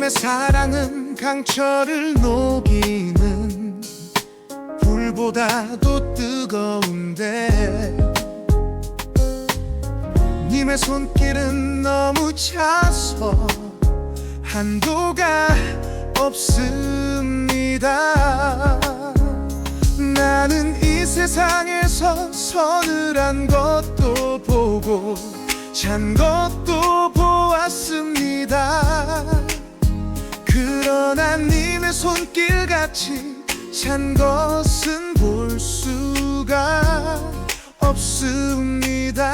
님의 사랑은 강철을 녹이는 불보다도 뜨거운데 님의 손길은 너무 차서 한도가 없 습니다. 나는 이 세상에서 서늘한 것도 보고 찬 것도 보았습니다. 그러나 님의 손길같이 찬 것은 볼 수가 없습니다.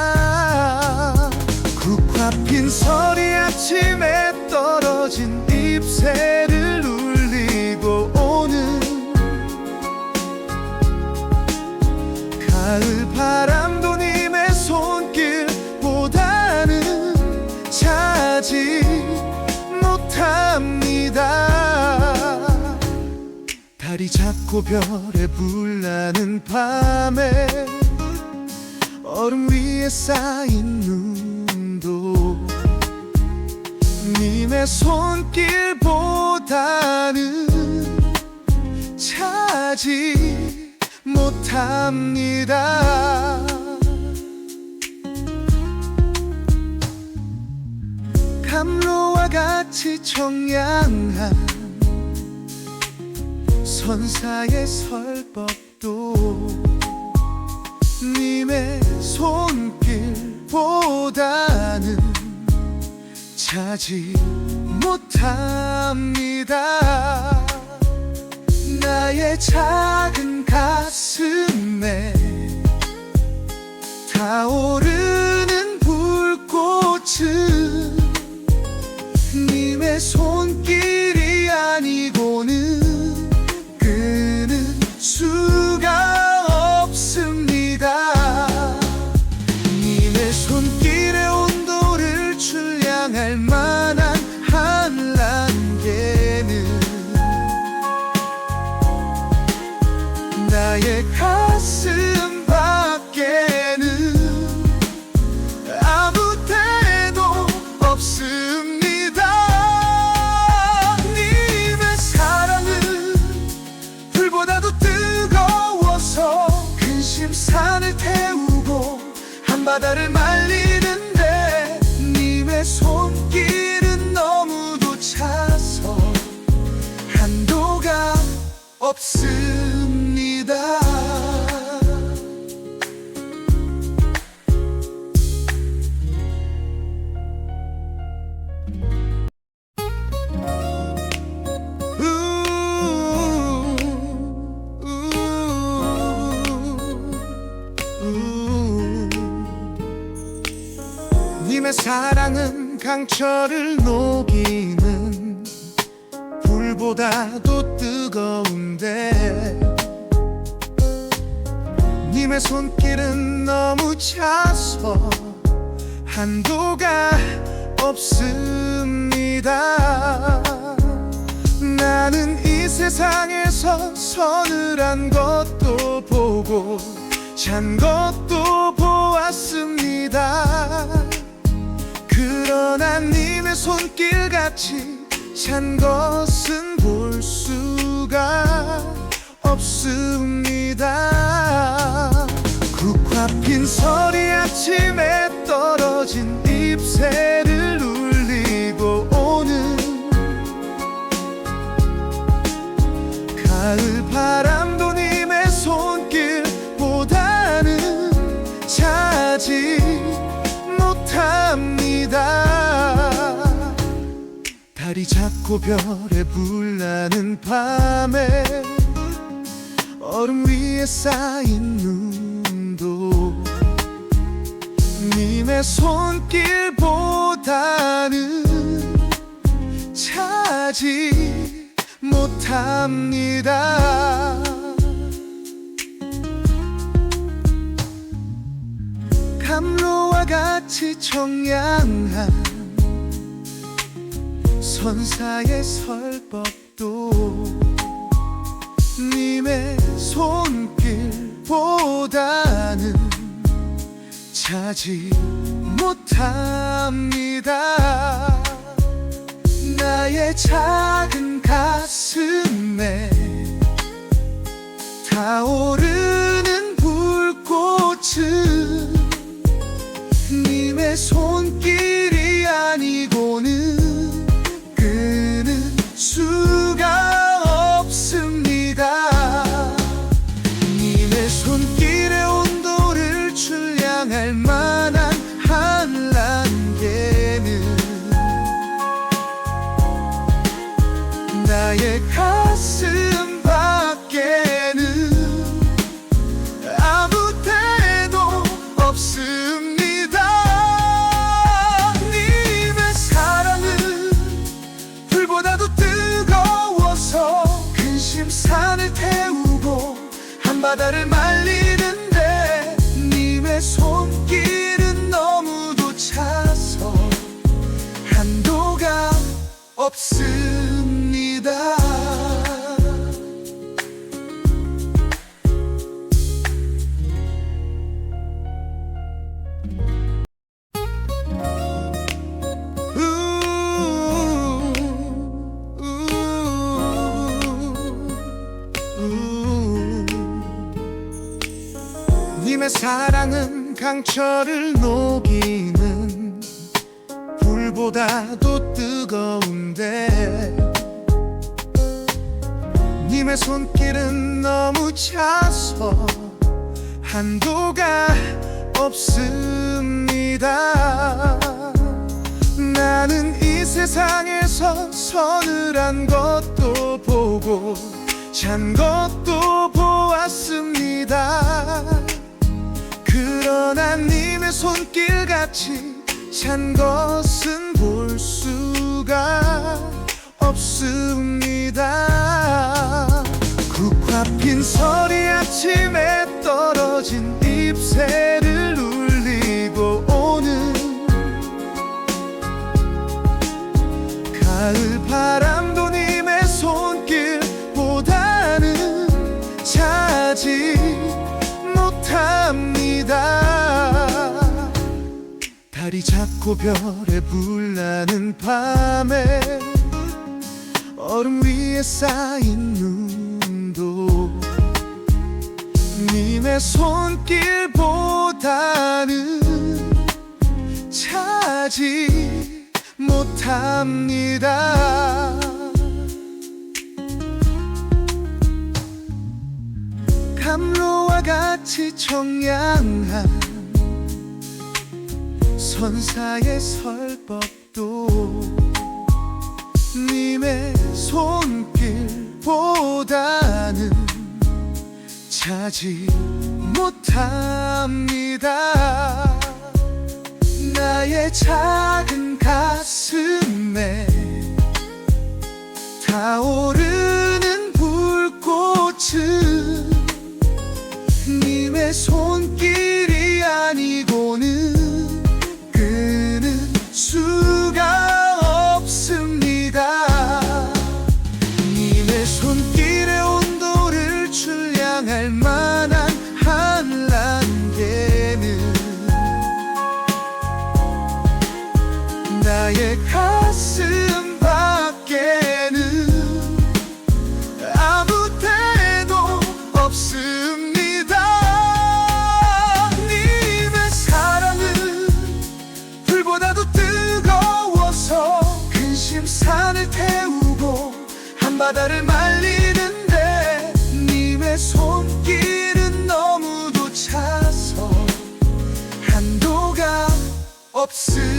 국화 핀 설이 아침에 떨어진 잎새를 달이 작고 별에 불나는 밤에 얼음 위에 쌓인 눈도 님의 손길보다는 차지 못합니다. 감로와 같이 청량한 선사의 설법도 님의 손길보다는 차지 못합니다. 나의 작은 가슴에 타오르 바다를 말리는데 님의 손길은 너무도 차서 한도가 없습니다 님의 사랑은 강철을 녹이는 불보다도 뜨거운데 님의 손길은 너무 차서 한도가 없습니다. 나는 이 세상에서 서늘한 것도 보고 찬 것도 보았습니다 손길같이 찬 것은 볼 수가 없습니다. 국화 핀 설이 아침에 떨어진 잎새를 작고 별에 불나는 밤에 얼음 위에 쌓인 눈도 님의 손길보다는 차지 못합니다. 감로와 같이 청량한 선사의 설법도 네 길보다는 차지 못합니다. 나의 작은 가슴에 타오르는 불꽃은 님의 손길이 아니고는 나의 가슴 밖에는 아무 데도 없습니다. 님의 사랑은 불보다도 뜨거워서 근심산을 태우고 한바다를 님의 사랑은 강철을 녹이는 불보다도 뜨거운데 님의 손길은 너무 차서 한도가 없습니다. 나는 이 세상에서 서늘한 것도 보고 찬 것도 보았습니다 그러나 님의 손길같이 찬 것은 볼 수가 없습니다. 국화 핀 설이 달이 작고 별에 불나는 밤에 얼음 위에 쌓인 눈도 님의 손길보다는 차지 못합니다. 감로와 같이 청량한 선사의 설법도 님의 손길보다는 차지 못합니다. 나의 작은 가슴에 타오르는 불꽃은 님의 손 hapsi